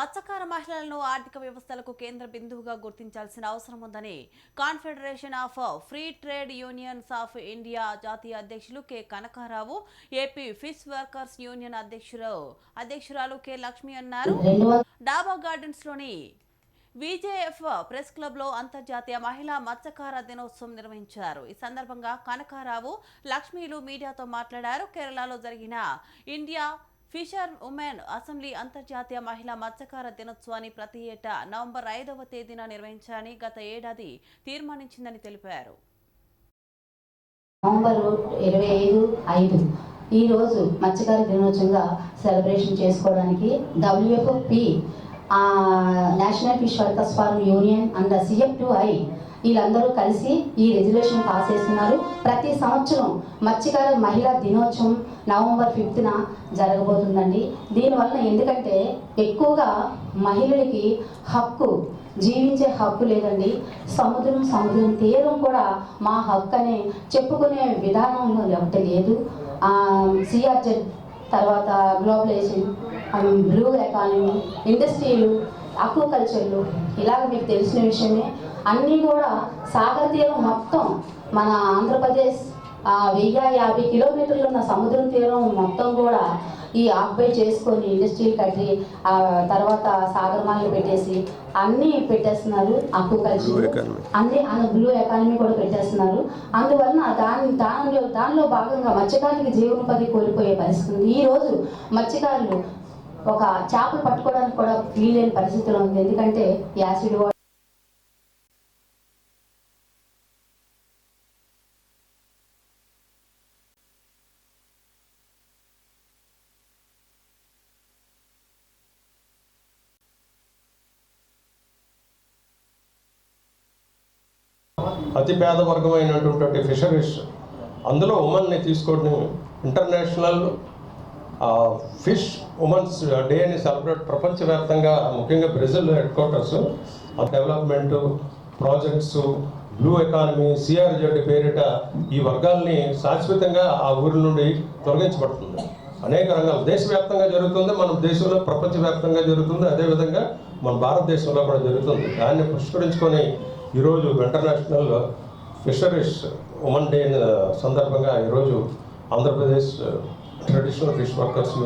మత్స్యకార మహిళలను ఆర్థిక వ్యవస్థలకు కేంద్ర బిందువుగా గుర్తించాల్సిన అవసరం ఉందని confederation of free trade unions of India జాతీయ అధ్యక్షులు K Kanakarao AP fish workers union అధ్యక్షులు అధ్యక్షురాలు కె లక్ష్మి అన్నారు. డాబా గార్డెన్స్లోని విజేఎఫ్ ప్రెస్ క్లబ్లో అంతర్జాతీయ మహిళా మత్స్యకార దినోత్సవం నిర్వహించారు. ఈ సందర్భంగా కనకారావు లక్ష్మీలు మీడియాతో మాట్లాడారు. కేరళలో జరిగిన ఇండియా ఫిషర్ ఉమెన్ అసెంబ్లీ అంతర్జాతీయ మహిళా మత్స్యకార దినోత్సవాన్ని ప్రతి ఏటా నవంబర్ ఐదవ తేదీన నిర్వహించాలని గత ఏడాది తీర్మానించిందని తెలిపారు. నవంబర్ ఇరవై ఐదు ఐదు. రోజు మత్స్యకార దినోత్సవంగా సెలబ్రేషన్ చేసుకోవడానికి WFP national fish workers farm union and CF to I వీళ్ళందరూ కలిసి ఈ రెజల్యూషన్ పాస్ చేస్తున్నారు. ప్రతి సంవత్సరం మత్స్యకార మహిళా దినోత్సవం నవంబర్ ఫిఫ్త్న జరగబోతుందండి. దీనివల్ల ఎందుకంటే ఎక్కువగా మహిళలకి హక్కు జీవించే హక్కు లేదండి. సముద్రం సముద్రం తీరం కూడా మా హక్కు అని చెప్పుకునే విధానం ఒకటి లేదు. సిఆర్జెడ్ తర్వాత గ్లోబలైజేషన్ బ్లూ ఎకానమీ ఇండస్ట్రీలు అక్వాకల్చర్లు ఇలాగ మీకు తెలిసిన విషయమే. అన్నీ కూడా సాగర తీరం మొత్తం మన ఆంధ్రప్రదేశ్ ఆ, వెయ్యి యాభై కిలోమీటర్లు ఉన్న సముద్రం తీరం మొత్తం కూడా ఈ ఆక్యుపై చేసుకొని ఇండస్ట్రీలు కట్టి ఆ తర్వాత సాగరమాలలు పెట్టేసి అన్నీ పెట్టేస్తున్నారు అక్వాకల్చర్ అన్ని అన్న బ్లూ ఎకానమీ కూడా పెట్టేస్తున్నారు. అందువలన దాని దానిలో దానిలో భాగంగా మత్స్యకారులకి జీవనోపాధి కోల్పోయే పరిస్థితి ఉంది. ఈ రోజు మత్స్యకారులు ఒక చేపలు పట్టుకోవడానికి కూడా వీలైన పరిస్థితిలో ఉంది. ఎందుకంటే యాసిడ్ వాటర్ అతి పేద వర్గమైనటువంటి ఫిషరీస్ అందులో ఉమెన్ని తీసుకొని ఇంటర్నేషనల్ ఫిష్ ఉమెన్స్ డే అని సెలబ్రేట్ ప్రపంచవ్యాప్తంగా ముఖ్యంగా Brazil headquarters development projects blue economy CRZ పేరిట ఈ వర్గాల్ని శాశ్వతంగా ఆ ఊరి నుండి తొలగించబడుతుంది. అనేక రంగాలు. దేశవ్యాప్తంగా జరుగుతుంది మన దేశంలో ప్రపంచవ్యాప్తంగా జరుగుతుంది అదేవిధంగా మన భారతదేశంలో కూడా జరుగుతుంది. దాన్ని పురస్కరించుకొని ఈరోజు ఇంటర్నేషనల్ ఫిషరీస్ ఉమెన్ డే సందర్భంగా ఈరోజు ఆంధ్రప్రదేశ్ ట్రెడిషనల్ ఫిష్ వర్కర్స్